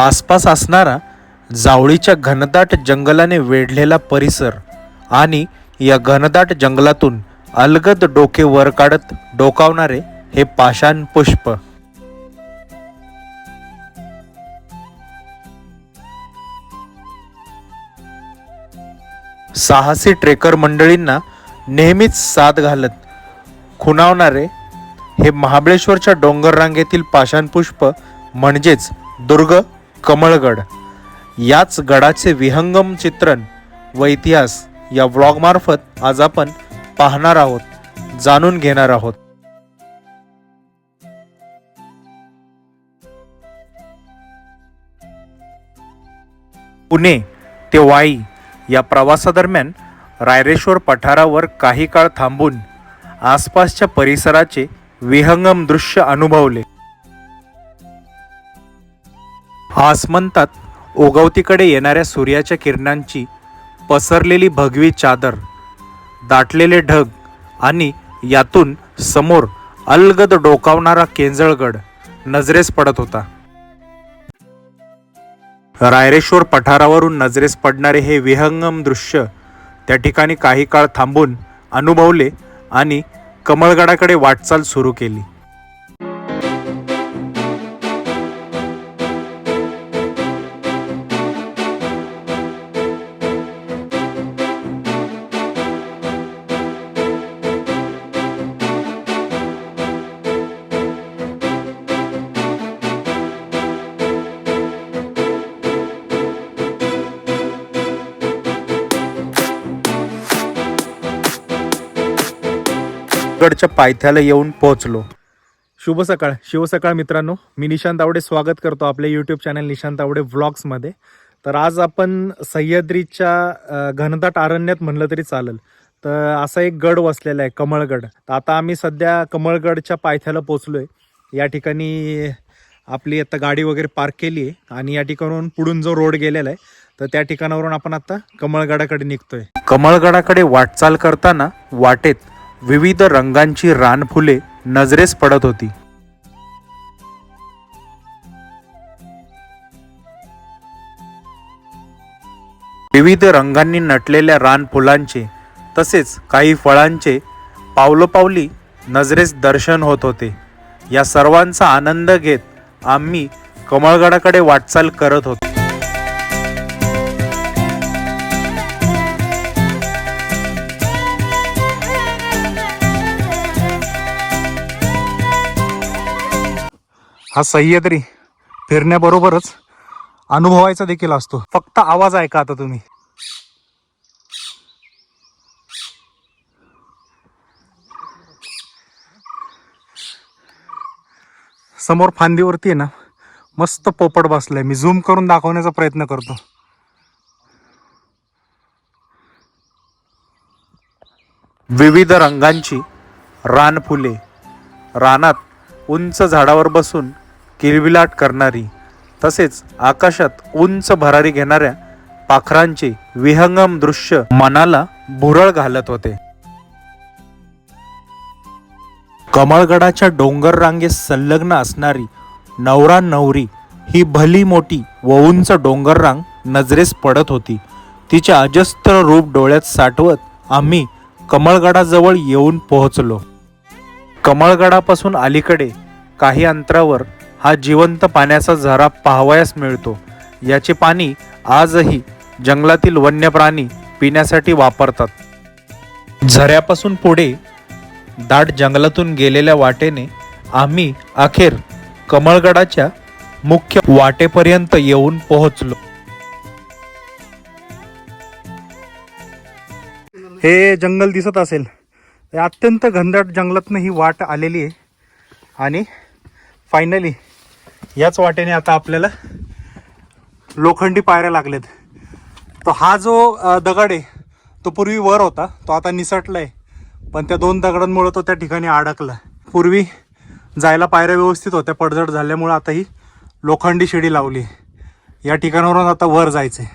आसपास असणारा जावळीच्या घनदाट जंगलाने वेढलेला परिसर आणि या घनदाट जंगलातून अलगद डोके वर काढत डोकावणारे हे पाषाण पुष्प. साहसी ट्रेकर मंडळींना नेहमीच साथ घालत खुणावणारे हे महाबळेश्वरच्या डोंगर रांगेतील पाषाणपुष्प म्हणजेच दुर्ग कमळगड. याच गडाचे विहंगम चित्रण व इतिहास या व्लॉगमार्फत आज आपण पाहणार आहोत जाणून घेणार आहोत. पुणे ते वाई या प्रवासादरम्यान रायरेश्वर पठारावर काही काळ थांबून आसपासच्या परिसराचे विहंगम दृश्य अनुभवले. आसमंतात ओगवतीकडे येणाऱ्या सूर्याच्या किरणांची पसरलेली भगवी चादर दाटलेले ढग आणि यातून समोर अलगद डोकावणारा केंजळगड नजरेस पडत होता. रायरेश्वर पठारावरून नजरेस पडणारे हे विहंगम दृश्य त्या ठिकाणी काही काळ थांबून अनुभवले आणि कमळगडाकडे वाटचाल सुरू केली. गडच्या पायथ्याला येऊन पोहोचलो. शुभ सकाळ. शिव सकाळ मित्रांनो. मी निशांत आवडे स्वागत करतो आपल्या यूट्यूब चॅनल निशांत आवडे व्लॉग्समध्ये तर आज आपण सह्याद्रीच्या घनदाट अरण्यात म्हणलं तरी चालेल. तर असा एक गड वसलेला आहे कमळगड. तर आता आम्ही सध्या कमळगडच्या पायथ्याला पोचलोय या ठिकाणी आपली आता गाडी वगैरे पार्क केली आहे आणि या ठिकाणावरून पुढून जो रोड गेलेला आहे तर त्या ठिकाणावरून आपण आता कमळगडाकडे निघतोय. कमळगडाकडे वाटचाल करताना वाटेत विविध रंगांची रानफुले नजरेस पडत होती. विविध रंगांनी नटलेल्या रानफुलांचे तसेच काही फळांचे पावलोपावली नजरेस दर्शन होत होते. या सर्वांचा आनंद घेत आम्ही कमळगडाकडे वाटचाल करत होतो. हा सह्याद्री फिरण्याबरोबरच अनुभवायचा देखील असतो. फक्त आवाज ऐका आता तुम्ही. समोर फांदीवरती आहे ना मस्त पोपट बसलाय. मी झूम करून दाखवण्याचा प्रयत्न करतो. विविध रंगांची रानफुले रानात उंच झाडावर बसून किलबिलाट करणारी तसेच आकाशात उंच भरारी घेणाऱ्या पाखरांचे विहंगम दृश्य मनाला भुरळ घालत होते. कमळगडाच्या डोंगर रांगेत संलग्न असणारी नवरा नवरी ही भली मोठी व उंच डोंगर रांग नजरेस पडत होती. तिच्या अजस्त्र रूप डोळ्यात साठवत आम्ही कमळगडाजवळ येऊन पोहोचलो. कमळगडापासून अलीकडे काही अंतरावर हा जिवंत पाण्याचा झरा पाहावयास मिळतो. याचे पाणी आजही जंगलातील वन्य प्राणी पिण्यासाठी वापरतात. झऱ्यापासून पुढे दाट जंगलातून गेलेल्या वाटेने आम्ही अखेर कमळगडाच्या मुख्य वाटेपर्यंत येऊन पोहोचलो. हे जंगल दिसत असेल. अत्यंत घनदाट जंगलातनं ही वाट आलेली आहे. आणि फायनली याच वाटेने आता आपल्याला लोखंडी पायऱ्या लागल्यात तो हा जो दगड आहे तो पूर्वी वर होता. तो आता निसटलाय. पण त्या दोन दगडांमुळं तो त्या ठिकाणी अडकला. पूर्वी जायला पायऱ्या व्यवस्थित होत्या. पडझड झाल्यामुळं आता ही लोखंडी शिडी लावली या ठिकाणावरून आता वर जायचंय.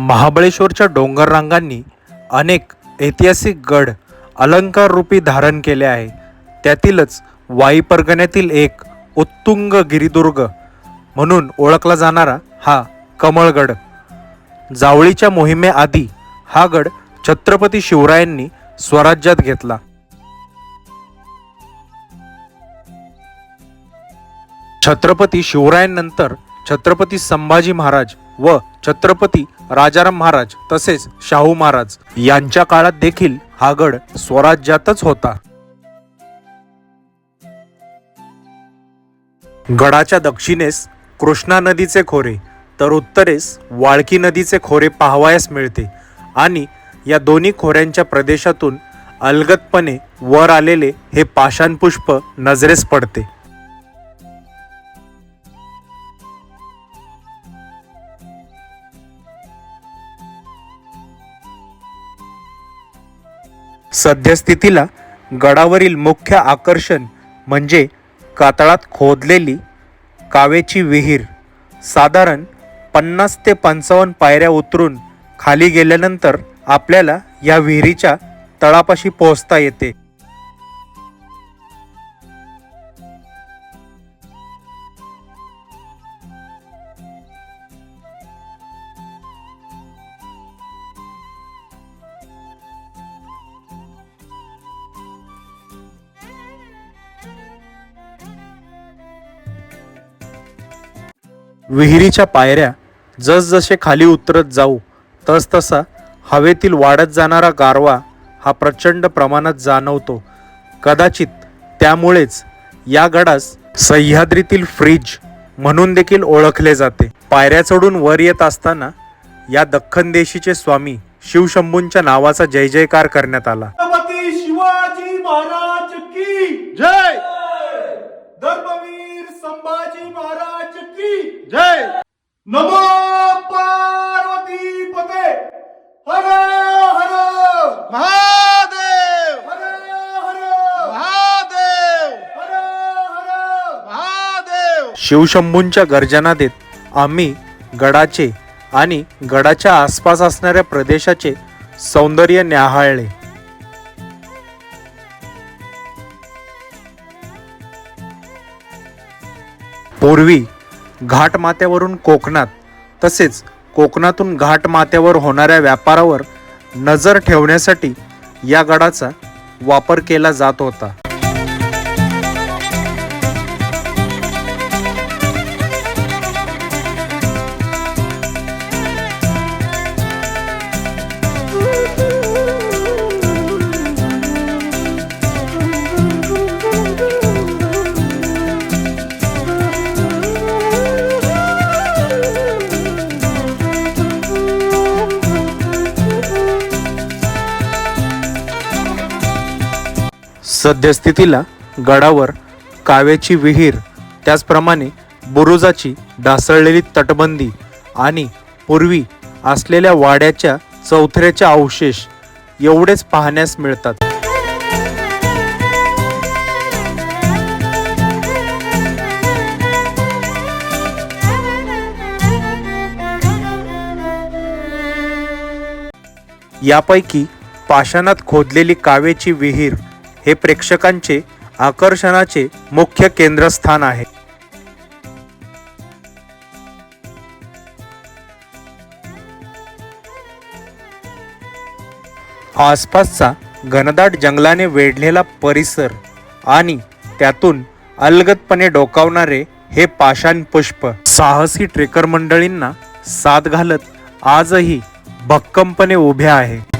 महाबळेश्वरच्या डोंगर रांगांनी अनेक ऐतिहासिक गड अलंकार रूपी धारण केले आहे. त्यातीलच वाई परगण्यातील एक उत्तुंग गिरिदुर्ग म्हणून ओळखला जाणारा हा कमळगड. जावळीच्या मोहिमेआधी हा गड छत्रपती शिवरायांनी स्वराज्यात घेतला. छत्रपती शिवरायांनंतर छत्रपती संभाजी महाराज व छत्रपती राजाराम महाराज तसेच शाहू महाराज यांच्या काळात देखील हा गड स्वराज्यातच होता. गडाच्या दक्षिणेस कृष्णा नदीचे खोरे तर उत्तरेस वाळकी नदीचे खोरे पाहावयास मिळते आणि या दोन्ही खोऱ्यांच्या प्रदेशातून अलगतपणे वर आलेले हे पाषाणपुष्प नजरेस पडते. सद्यस्थितीला गडावरील मुख्य आकर्षण म्हणजे कातळात खोदलेली कावेची विहीर. साधारण पन्नास ते पंचावन्न पायऱ्या उतरून खाली गेल्यानंतर आपल्याला या विहिरीच्या तळापाशी पोहोचता येते. विहिरीच्या पायऱ्या जसजसे खाली उतरत जाऊ तसतसा हवेतील वाढत जाणारा गारवा हा प्रचंड प्रमाणात जाणवतो. कदाचित त्यामुळेच या गडास सह्याद्रीतील फ्रीज म्हणून देखील ओळखले जाते. पायऱ्या चढून वर येत असताना या दख्खन देशीचे स्वामी शिवशंभूंच्या नावाचा जय जयकार करण्यात आला. शिवाजी महाराज! शिवशंभूंच्या गर्जना देत आम्ही गडाचे आणि गडाच्या आसपास असणाऱ्या प्रदेशाचे सौंदर्य न्याहाळले. पूर्वी घाटमाथ्यावरून कोकणात तसेच कोकणातून घाटमाथ्यावर होणाऱ्या व्यापारावर नजर ठेवण्यासाठी या गडाचा वापर केला जात होता. सद्यस्थितीला गडावर कावेची विहीर त्याचप्रमाणे बुरुजाची ढासळलेली तटबंदी आणि पूर्वी असलेल्या वाड्याच्या चौथऱ्याचे अवशेष एवढेच पाहण्यास मिळतात. यापैकी पाषाणात खोदलेली कावेची विहीर हे प्रेक्षकांचे आकर्षणाचे मुख्य केंद्रस्थान आहे. आसपासचा घनदाट जंगलाने वेढलेला परिसर आणि त्यातून अलगदपणे डोकावणारे हे पाषाण पुष्प. साहसी ट्रेकर मंडळींना साथ घालत आजही भक्कमपणे उभे आहे.